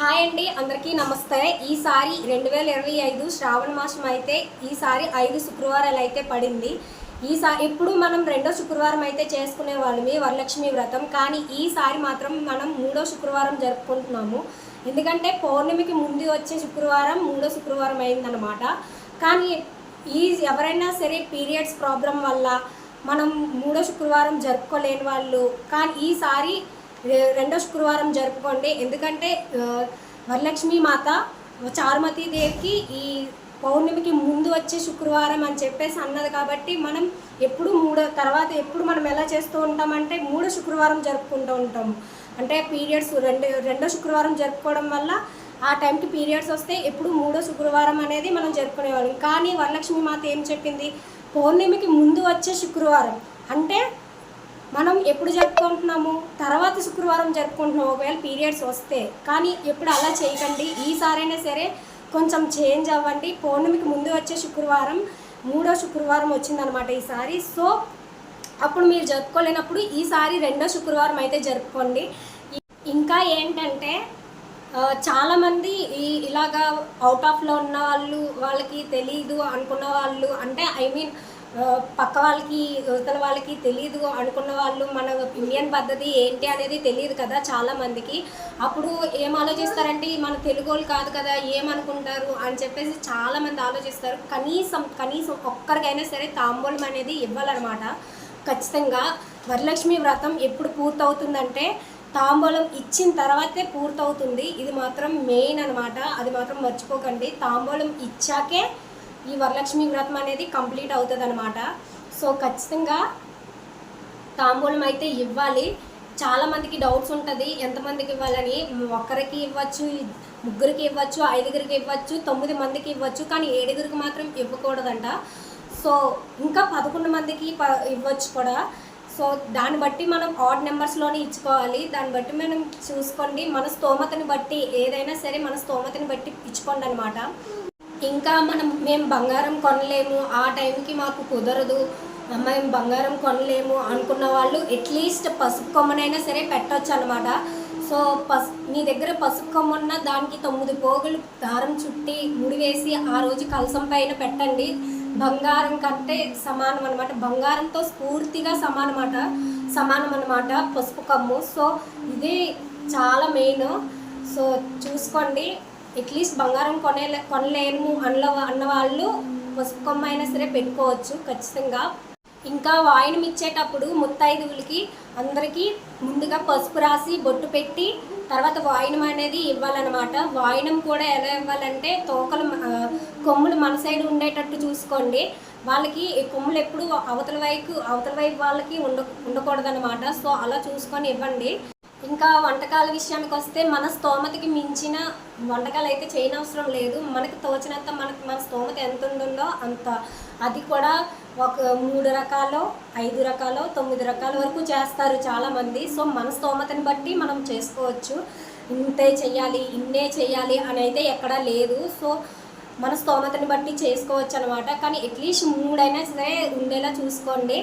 Hi అండి అందరికీ నమస్తే. ఈసారి రెండు వేల ఇరవై ఐదు శ్రావణ మాసం అయితే ఈసారి ఐదు శుక్రవారాలు అయితే పడింది. ఈసారి ఇప్పుడు మనం రెండో శుక్రవారం అయితే చేసుకునే వాళ్ళమే వరలక్ష్మి వ్రతం. కానీ ఈసారి మాత్రం మనం మూడో శుక్రవారం జరుపుకుంటున్నాము. ఎందుకంటే పౌర్ణమికి ముందు వచ్చే శుక్రవారం మూడో శుక్రవారం అయిందనమాట కానీ ఈ ఎవరైనా సరే పీరియడ్స్ ప్రాబ్లం వల్ల మనం మూడో శుక్రవారం జరుపుకోలేని వాళ్ళు. కానీ ఈసారి రెండో శుక్రవారం జరుపుకోండి. ఎందుకంటే వరలక్ష్మి మాత చారుమతి దేవికి ఈ పౌర్ణమికి ముందు వచ్చే శుక్రవారం అని చెప్పేసి అన్నది కాబట్టి మనం ఎప్పుడు మూడో తర్వాత ఎప్పుడు మనం ఎలా చేస్తూ ఉంటామంటే మూడో శుక్రవారం జరుపుకుంటూ ఉంటాము. అంటే పీరియడ్స్ రెండు రెండో శుక్రవారం జరుపుకోవడం వల్ల ఆ టైంకి పీరియడ్స్ వస్తే ఎప్పుడు మూడో శుక్రవారం అనేది మనం జరుపుకునేవాళ్ళం. కానీ వరలక్ష్మి మాత ఏం చెప్పింది? పౌర్ణమికి ముందు వచ్చే శుక్రవారం అంటే మనం ఎప్పుడు జరుపుకుంటున్నాము? తర్వాత శుక్రవారం జరుపుకుంటున్నాము ఒకవేళ పీరియడ్స్ వస్తే. కానీ ఎప్పుడు అలా చేయకండి. ఈసారైనా సరే కొంచెం చేంజ్ అవ్వండి. పౌర్ణమికి ముందు వచ్చే శుక్రవారం మూడో శుక్రవారం వచ్చిందనమాట ఈసారి. సో అప్పుడు మీరు జరుపుకోలేనప్పుడు ఈసారి రెండో శుక్రవారం అయితే జరుపుకోండి. ఇంకా ఏంటంటే చాలామంది ఈ ఇలాగా అవుట్ ఆఫ్లో ఉన్న వాళ్ళు వాళ్ళకి తెలీదు అనుకున్న వాళ్ళు అంటే ఐ మీన్ పక్క వాళ్ళకి యువతల వాళ్ళకి తెలియదు అనుకున్న వాళ్ళు మన ఇండియన్ పద్ధతి ఏంటి అనేది తెలియదు కదా చాలా మందికి. అప్పుడు ఏం ఆలోచిస్తారంటే మన తెలుగు వాళ్ళు కాదు కదా ఏమనుకుంటారు అని చెప్పేసి చాలా మంది ఆలోచిస్తారు. కనీసం కనీసం ఒక్కరికైనా సరే తాంబూలం అనేది ఇవ్వాలన్నమాట. ఖచ్చితంగా వరలక్ష్మి వ్రతం ఎప్పుడు పూర్తవుతుందంటే తాంబూలం ఇచ్చిన తర్వాతే పూర్తవుతుంది. ఇది మాత్రం మెయిన్ అనమాట అది మాత్రం మర్చిపోకండి. తాంబూలం ఇచ్చాకే ఈ వరలక్ష్మి వ్రతం అనేది కంప్లీట్ అవుతుంది అనమాట సో ఖచ్చితంగా తాంబూలం అయితే ఇవ్వాలి. చాలా మందికి డౌట్స్ ఉంటుంది. ఎంతమందికి ఇవ్వాలని? ఒక్కరికి ఇవ్వచ్చు ముగ్గురికి ఇవ్వచ్చు ఐదుగురికి ఇవ్వచ్చు తొమ్మిది మందికి ఇవ్వచ్చు కానీ ఏడుగురికి మాత్రం ఇవ్వకూడదంట. సో ఇంకా పదకొండు మందికి ప- ఇవ్వచ్చు కూడా. సో దాన్ని బట్టి మనం ఆడ్ నెంబర్స్లోనే ఇచ్చుకోవాలి. దాన్ని బట్టి మనం చూసుకోండి. మన స్తోమతని బట్టి ఏదైనా సరే మన స్తోమతని బట్టి ఇచ్చుకోండి అనమాట ఇంకా మనం మేము బంగారం కొనలేము ఆ టైంకి మాకు కుదరదు. మేము బంగారం కొనలేము అనుకున్న వాళ్ళు అట్లీస్ట్ పసుపు కొమ్మనైనా సరే పెట్టొచ్చు అనమాట సో పసు మీ దగ్గర పసుపు కొమ్మ ఉన్న దానికి తొమ్మిది పోగులు దారం చుట్టి ముడివేసి ఆ రోజు కలసం పైన పెట్టండి. బంగారం కంటే సమానం అనమాట బంగారంతో స్ఫూర్తిగా సమానమాట. సమానం అనమాట పసుపు కమ్ము. సో ఇది చాలా మెయిన్. సో చూసుకోండి. అట్లీస్ట్ బంగారం కొనే కొనలేము అన్న అన్న వాళ్ళు పసుపు కొమ్మ అయినా సరే పెట్టుకోవచ్చు ఖచ్చితంగా. ఇంకా వాయినం ఇచ్చేటప్పుడు ముత్తైదువులకి అందరికీ ముందుగా పసుపు రాసి బొట్టు పెట్టి తర్వాత వాయినం అనేది ఇవ్వాలన్నమాట. వాయినం కూడా ఎలా ఇవ్వాలంటే తోకలు కొమ్ములు మన సైడ్ ఉండేటట్టు చూసుకోండి. వాళ్ళకి కొమ్ములు ఎప్పుడు అవతల వైపు అవతల వైపు వాళ్ళకి ఉండ ఉండకూడదన్నమాట. సో అలా చూసుకొని ఇవ్వండి. ఇంకా వంటకాల విషయానికి వస్తే మన స్తోమతకి మించిన వంటకాలు అయితే చేయనవసరం లేదు. మనకు తోచినంత మనకు మన స్తోమత ఎంత ఉంటుందో అంత. అది కూడా ఒక మూడు రకాలు ఐదు రకాలు తొమ్మిది రకాల వరకు చేస్తారు చాలామంది. సో మన స్తోమతని బట్టి మనం చేసుకోవచ్చు. ఇంతే చేయాలి ఇన్నే చేయాలి అని అయితే ఎక్కడా లేదు. సో మన స్తోమతని బట్టి చేసుకోవచ్చు అనమాట కానీ అట్లీస్ట్ మూడైనా సరే ఉండేలా చూసుకోండి.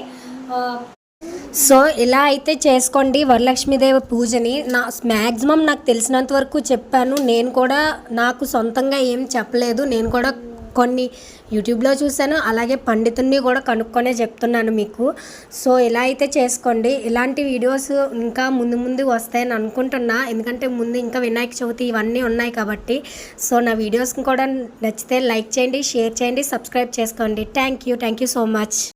సో ఇలా అయితే చేసుకోండి వరలక్ష్మీదేవి పూజని. నా మ్యాక్సిమం నాకు తెలిసినంత వరకు చెప్పాను. నేను కూడా నాకు సొంతంగా ఏం చెప్పలేదు. నేను కూడా కొన్ని యూట్యూబ్లో చూశాను. అలాగే పండితుడిని కూడా కనుక్కొనే చెప్తున్నాను మీకు. సో ఇలా అయితే చేసుకోండి. ఇలాంటి వీడియోస్ ఇంకా ముందు ముందు వస్తాయని అనుకుంటున్నా. ఎందుకంటే ముందు ఇంకా వినాయక చవితి ఇవన్నీ ఉన్నాయి కాబట్టి. సో నా వీడియోస్ని కూడా నచ్చితే లైక్ చేయండి షేర్ చేయండి సబ్స్క్రైబ్ చేసుకోండి. Thank you. Thank you so much.